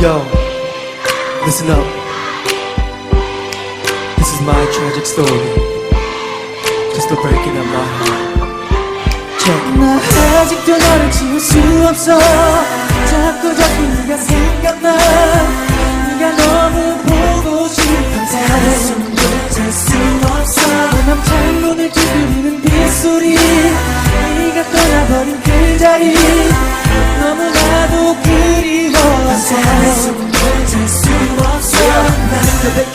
Yo, listen up. This is my tragic story. Just a breaking of my heart. Check. 나 아직도 너를 지울 수 없어 자꾸 자꾸 네가 생각나 네가 너무 보고 싶은데 숨을 잘수 없어 내맘 창문을 두드리는 빗소리 네가 떠나버린 그 자리 너무나도 그리워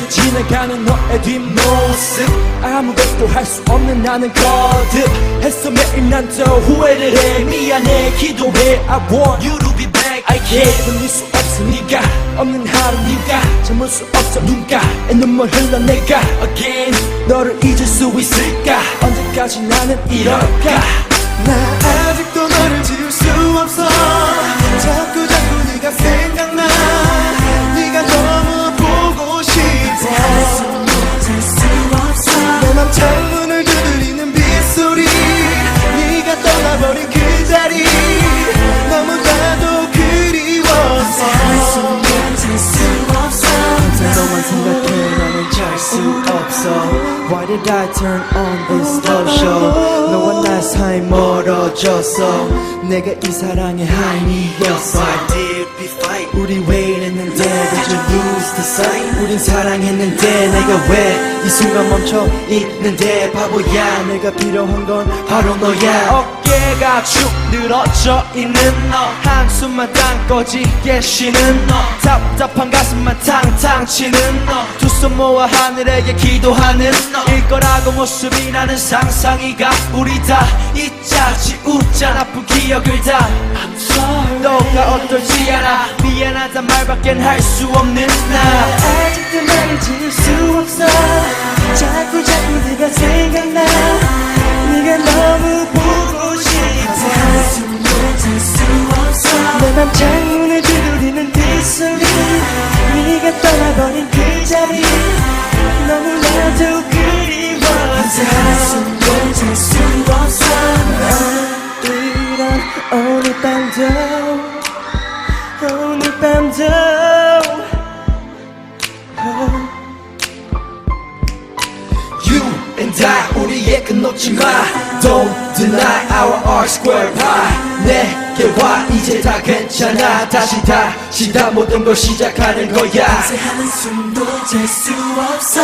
지나가는 너의 뒷모습. 아무것도 할 수 없는 나는 거듭 했어. 매일 난또 후회를 해. 미안해. 기도해. I want you to be back. I can't 견딜 수 없어. 네가 없는 하루 네가 참을 수 없어. 눈가에 눈물 흘러내가 Again 너를 잊을 수 있을까? 언제까지 나는 이럴까? 나 아직도 did I turn on this love show. 너와 나 사이 멀어졌어 내가 이 사랑의 하인이었어. Why did we fight. 우리 왜 이랬는데? Did you lose the sight? 우린 사랑했는데 내가 왜 이 순간 멈춰 있는데? 바보야 내가 필요한 건 바로 너야. 어깨가 축 늘어져 있는 너 한숨만 땅 꺼지게 쉬는 너. 답답한 가슴만 탕탕 치는 너. 두 손 모아 하늘에게 기도하는 너. 일 거라고 모습이 나는 상상이가 우리 다 잊자 지우자 나쁜 기억을 다. 너가 어떨지 알아. 미안하단 말밖엔 할 수 없는 나 네가 떠나버린 그 자리 너무나도 그리워서 숨을 잘수 없어. 이런 오늘 밤도 오늘 밤도. You and I 우리의 끝 놓지 마. Don't deny our R square pie. 내 게 와. 이제 다 괜찮아. 다시 다시 다 모든 걸 시작하는 거야. 이제 한숨도 잘수 없어